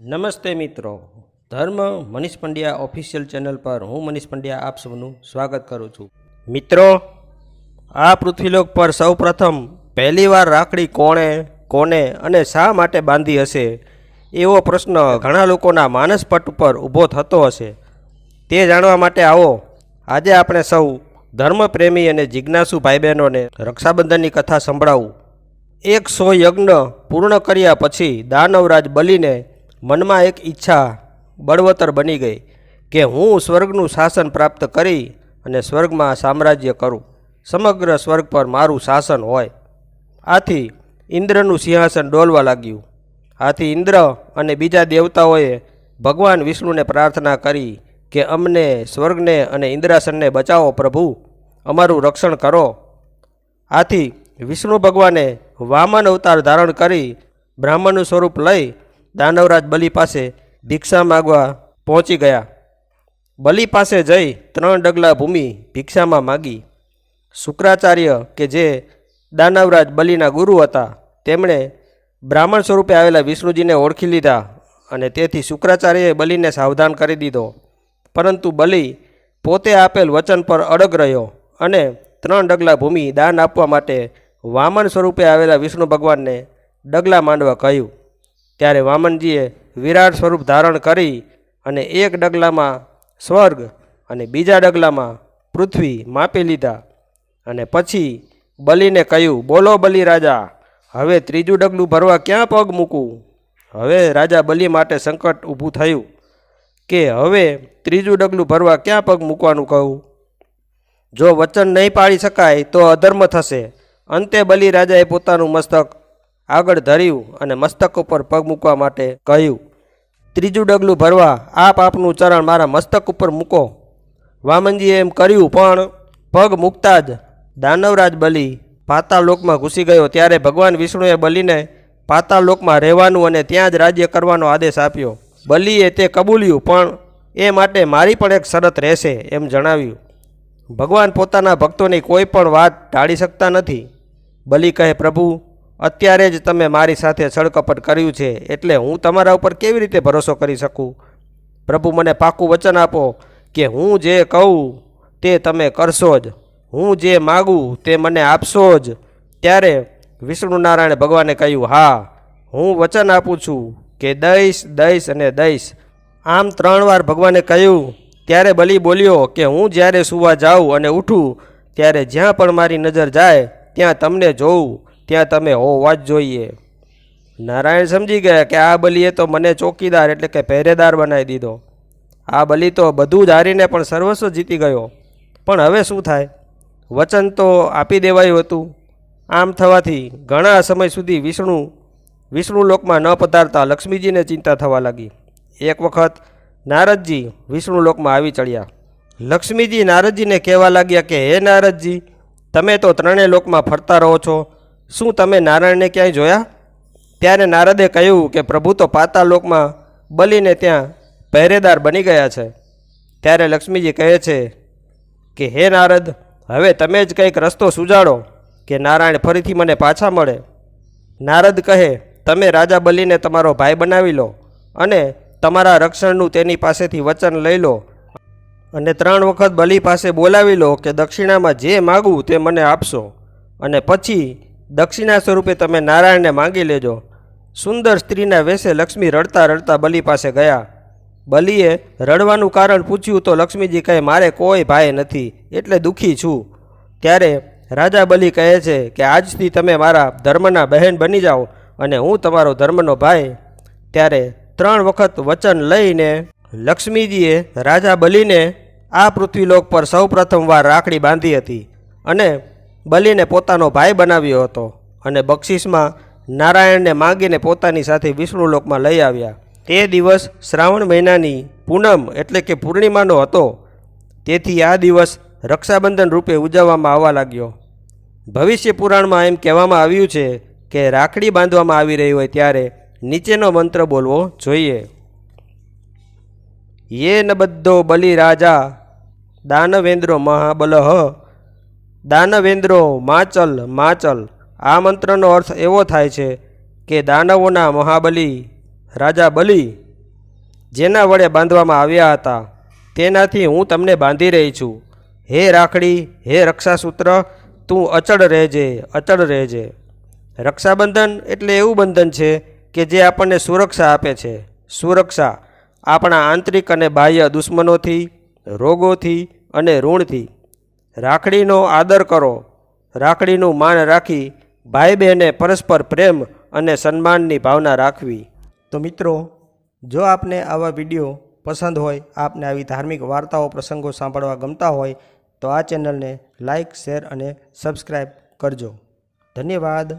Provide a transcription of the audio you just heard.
નમસ્તે મિત્રો, ધર્મ મનીષ પંડ્યા ઓફિશિયલ ચેનલ પર હું મનીષ પંડ્યા આપ સૌનું સ્વાગત કરું છું. મિત્રો, આ પૃથ્વીલોક પર સૌપ્રથમ પહેલીવાર રાખડી કોણે, કોને અને શા માટે બાંધી હશે? એવો પ્રશ્ન ઘણા લોકોના માનસપટ ઉપર ઊભો થતો હશે. તે જાણવા માટે આવો, આજે આપણે સૌ ધર્મપ્રેમી અને જિજ્ઞાસુ ભાઈ બહેનોને રક્ષાબંધનની કથા સંભળાવું. એક સો યજ્ઞ પૂર્ણ કર્યા પછી દાનવરાજ બલીને મનમાં એક ઈચ્છા બળવતર બની ગઈ કે હું સ્વર્ગનું શાસન પ્રાપ્ત કરી અને સ્વર્ગમાં સામ્રાજ્ય કરું. સમગ્ર સ્વર્ગ પર મારું શાસન હોય. આથી ઇન્દ્રનું સિંહાસન ડોલવા લાગ્યું. આથી ઇન્દ્ર અને બીજા દેવતાઓએ ભગવાન વિષ્ણુને પ્રાર્થના કરી કે અમને સ્વર્ગને અને ઇન્દ્રાસનને બચાવો પ્રભુ, અમારું રક્ષણ કરો. આથી વિષ્ણુ ભગવાને વામન અવતાર ધારણ કરી બ્રાહ્મણનું સ્વરૂપ લઈ દાનવરાજ બલિ પાસે ભિક્ષા માગવા પહોંચી ગયા. બલિ પાસે જઈ ત્રણ ડગલા ભૂમિ ભિક્ષામાં માગી. શુક્રાચાર્ય કે જે દાનવરાજ બલિના ગુરુ હતા, તેમણે બ્રાહ્મણ સ્વરૂપે આવેલા વિષ્ણુજીને ઓળખી લીધા અને તેથી શુક્રાચાર્યએ બલિને સાવધાન કરી દીધો. પરંતુ બલિ પોતે આપેલ વચન પર અડગ રહ્યો અને ત્રણ ડગલા ભૂમિ દાન આપવા માટે વામન સ્વરૂપે આવેલા વિષ્ણુ ભગવાનને ડગલા માંડવા કહ્યું. ત્યારે વામનજીએ વિરાટ સ્વરૂપ ધારણ કરી અને એક ડગલામાં સ્વર્ગ અને બીજા ડગલામાં પૃથ્વી માપી લીધા. અને પછી બલિને કહ્યું, બોલો બલિ રાજા, હવે ત્રીજું ડગલું ભરવા ક્યાં પગ મૂકું? હવે રાજા બલિ માટે સંકટ ઊભું થયું કે, હવે ત્રીજું ડગલું ભરવા ક્યાં પગ મૂકવાનું કહું? જો વચન નહીં પાળી શકાય તો અધર્મ થશે. અંતે બલિ રાજાએ પોતાનું મસ્તક આગળ ધર્યું અને મસ્તક ઉપર પગ મૂકવા માટે કહ્યું, ત્રીજું ડગલું ભરવા આપ આપનું ચરણ મારા મસ્તક ઉપર મૂકો. વામનજીએ એમ કર્યું, પણ પગ મૂકતા જ દાનવરાજ બલિ પાતાલોકમાં ઘૂસી ગયો. ત્યારે ભગવાન વિષ્ણુએ બલિને પાતાલોકમાં રહેવાનું અને ત્યાં જ રાજ્ય કરવાનો આદેશ આપ્યો. બલિએ તે કબૂલ્યું, પણ એ માટે મારી પણ એક શરત રહેશે એમ જણાવ્યું. ભગવાન પોતાના ભક્તોની કોઈ પણ વાત ટાળી શકતા નથી. બલિ કહે, પ્રભુ અત્યારે જ તમે મારી સાથે છળકપટ કર્યું છે એટલે હું તમારા ઉપર કેવી રીતે ભરોસો કરી શકું? પ્રભુ, મને પાકું વચન આપો કે હું જે કહું તે તમે કરશો જ. હું જે માગું તે મને આપશો જ. ત્યારે વિષ્ણુ નારાયણે ભગવાને કહ્યું, હા, હું વચન આપું છું કે દઈશ દઈશ અને દઈશ. આમ ત્રણ વાર ભગવાને કહ્યું, ત્યારે બલી બોલ્યો કે હું જ્યારે સૂવા જાઉં અને ઉઠું, ત્યારે જ્યાં પણ મારી નજર જાય, ત્યાં તમને જોઉં. ત્યાં તમે હોવા જ જોઈએ. નારાયણ સમજી ગયા કે આ બલિએ તો મને ચોકીદાર એટલે કે પહેરેદાર બનાવી દીધો. આ બલિ તો બધું જ હારીને પણ સર્વસ્વ જીતી ગયો. પણ હવે શું થાય? વચન તો આપી દેવાયું હતું. આમ થવાથી ઘણા સમય સુધી વિષ્ણુ વિષ્ણુ લોકમાં ન પધારતા લક્ષ્મીજીને ચિંતા થવા લાગી. એક વખત નારદજી વિષ્ણુ લોકમાં આવી ચડ્યા. લક્ષ્મીજી નારદજીને કહેવા લાગ્યા કે, હે નારદજી, તમે તો ત્રણેય લોકમાં ફરતા રહો છો. શું તમે નારાયણને ક્યાંય જોયા? ત્યારે નારદે કહ્યું કે પ્રભુ તો પાતાલોકમાં બલીને ત્યાં પહેરેદાર બની ગયા છે. ત્યારે લક્ષ્મીજી કહે છે કે, હે નારદ, હવે તમે જ કંઈક રસ્તો સુજાડો કે નારાયણ ફરીથી મને પાછા મળે. નારદ કહે, તમે રાજા બલીને તમારો ભાઈ બનાવી લો અને તમારા રક્ષણનું તેની પાસેથી વચન લઈ લો અને ત્રણ વખત બલી પાસે બોલાવી લો કે દક્ષિણામાં જે માગું તે મને આપશો અને પછી દક્ષિણા સ્વરૂપે તમે નારાયણને માંગી લેજો. સુંદર સ્ત્રીના વેશે લક્ષ્મી રડતા રડતા બલિ પાસે ગયા. બલિએ રડવાનું કારણ પૂછ્યું તો લક્ષ્મીજી કહે, મારે કોઈ ભાઈ નથી, એટલે દુઃખી છું. ત્યારે રાજા બલિ કહે છે કે, આજથી તમે મારા ધર્મના બહેન બની જાઓ અને હું તમારો ધર્મનો ભાઈ. ત્યારે ત્રણ વખત વચન લઈને લક્ષ્મીજીએ રાજા બલિને આ પૃથ્વીલોક પર સૌપ્રથમ વાર રાખડી બાંધી હતી અને બલિને પોતાનો ભાઈ બનાવ્યો હતો અને બક્ષિસમાં નારાયણને માંગીને પોતાની સાથે વિષ્ણુલોકમાં લઈ આવ્યા. તે દિવસ શ્રાવણ મહિનાની પૂનમ એટલે કે પૂર્ણિમાનો હતો. તેથી આ દિવસ રક્ષાબંધન રૂપે ઉજવવામાં આવવા લાગ્યો. ભવિષ્ય પુરાણમાં એમ કહેવામાં આવ્યું છે કે રાખડી બાંધવામાં આવી રહી હોય ત્યારે નીચેનો મંત્ર બોલવો જોઈએ. યે ન બધો બલિ રાજા દાનવેન્દ્રો મહાબલહ દાનવેન્દ્રો, માચલ માચલ. આ મંત્રનો અર્થ એવો થાય છે કે દાનવોના મહાબલી, રાજા બલિ, જેના વડે બાંધવામાં આવ્યા હતા, તેનાથી હું તમને બાંધી રહી છું. હે રાખડી, હે રક્ષાસૂત્ર, તું અચળ રહેજે અચળ રહેજે. રક્ષાબંધન એટલે એવું બંધન છે કે જે આપણને સુરક્ષા આપે છે. સુરક્ષા આપણા આંતરિક અને બાહ્ય દુશ્મનોથી, રોગોથી અને ઋણથી. રાખડીનો આદર કરો. રાખડીનું માન રાખી ભાઈ બહેને પરસ્પર પ્રેમ અને સન્માનની ભાવના રાખવી. તો મિત્રો, જો આપને આવા વીડિયો પસંદ હોય, આપને આવી ધાર્મિક વાર્તાઓ, પ્રસંગો સાંભળવા ગમતા હોય, તો આ ચેનલને લાઈક, શેર અને સબસ્ક્રાઈબ કરજો. ધન્યવાદ.